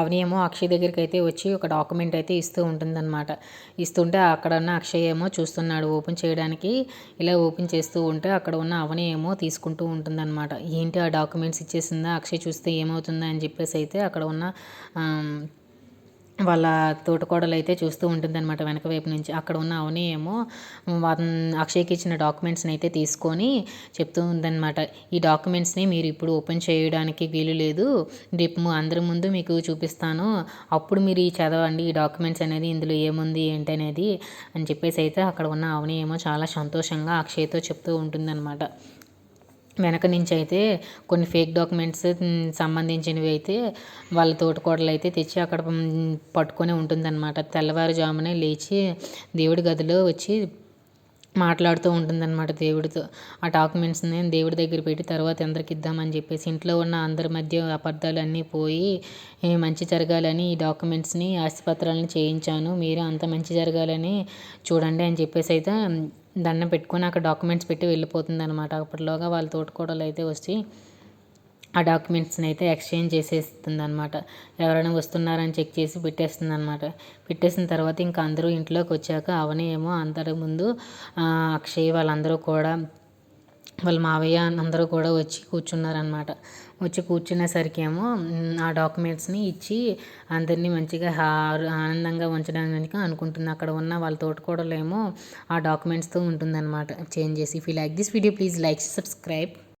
అవని ఏమో అక్షయ్ దగ్గరికి అయితే వచ్చి ఒక డాక్యుమెంట్ అయితే ఇస్తూ ఉంటుందన్నమాట. ఇస్తుంటే అక్కడ ఉన్న అక్షయ్ ఏమో చూస్తున్నాడు ఓపెన్ చేయడానికి. ఇలా ఓపెన్ చేస్తూ ఉంటే అక్కడ ఉన్న అవని ఏమో తీసుకుంటూ ఉంటుందన్నమాట. ఏంటి ఆ డాక్యుమెంట్స్ ఇచ్చేసిందా? అక్షయ్ చూస్తే ఏమవుతుందా అని చెప్పేసి అయితే అక్కడ ఉన్న వాళ్ళ తోటకోడలు అయితే చూస్తూ ఉంటుంది అనమాట వెనక వైపు నుంచి. అక్కడ ఉన్న అవని ఏమో అక్షయ్కి ఇచ్చిన డాక్యుమెంట్స్ని అయితే తీసుకొని చెప్తూ ఉందన్నమాట. ఈ డాక్యుమెంట్స్ని మీరు ఇప్పుడు ఓపెన్ చేయడానికి వీలు లేదు. రేపు అందరి ముందు మీకు చూపిస్తాను. అప్పుడు మీరు ఈ చదవండి ఈ డాక్యుమెంట్స్ అనేది ఇందులో ఏముంది ఏంటి అనేది అని చెప్పేసి అయితే అక్కడ ఉన్న అవని ఏమో చాలా సంతోషంగా అక్షయ్తో చెప్తూ ఉంటుందన్నమాట. వెనక నుంచి అయితే కొన్ని ఫేక్ డాక్యుమెంట్స్ సంబంధించినవి అయితే వాళ్ళ తోటకోడలు అయితే తెచ్చి అక్కడ పట్టుకొని ఉంటుందన్నమాట. తెల్లవారుజామునే లేచి దేవుడి గదిలో వచ్చి మాట్లాడుతూ ఉంటుందన్నమాట దేవుడితో. ఆ డాక్యుమెంట్స్ని దేవుడి దగ్గర పెట్టి తర్వాత ఎందరికి ఇద్దామని చెప్పేసి ఇంట్లో ఉన్న అందరి మధ్య అబద్ధాలు అన్నీ పోయి మంచి జరగాలని ఈ డాక్యుమెంట్స్ని ఆస్తిపత్రాలను చేయించాను మీరు అంత మంచి జరగాలని చూడండి అని చెప్పేసి అయితే దండం పెట్టుకొని అక్కడ డాక్యుమెంట్స్ పెట్టి వెళ్ళిపోతుంది అనమాట అప్పటిలోగా వాళ్ళ తోటకోడలు అయితే వచ్చి ఆ డాక్యుమెంట్స్ని అయితే ఎక్స్చేంజ్ చేసేస్తుంది అనమాట ఎవరైనా వస్తున్నారని చెక్ చేసి పెట్టేస్తుంది అనమాట పెట్టేసిన తర్వాత ఇంకా అందరూ ఇంట్లోకి వచ్చాక అవనే ఏమో అందరి ముందు అక్షయ్ వాళ్ళందరూ కూడా వాళ్ళ మావయ్య అందరూ కూడా వచ్చి కూర్చున్నారనమాట వచ్చి కూర్చునేసరికి ఏమో ఆ డాక్యుమెంట్స్ని ఇచ్చి అందరినీ మంచిగా ఆనందంగా ఉంచడానికి అనుకుంటుంది అక్కడ ఉన్న వాళ్ళ తోటకూడలేమో ఆ డాక్యుమెంట్స్తో ఉంటుందన్నమాట. చేంజ్ చేసి if you like this video please like subscribe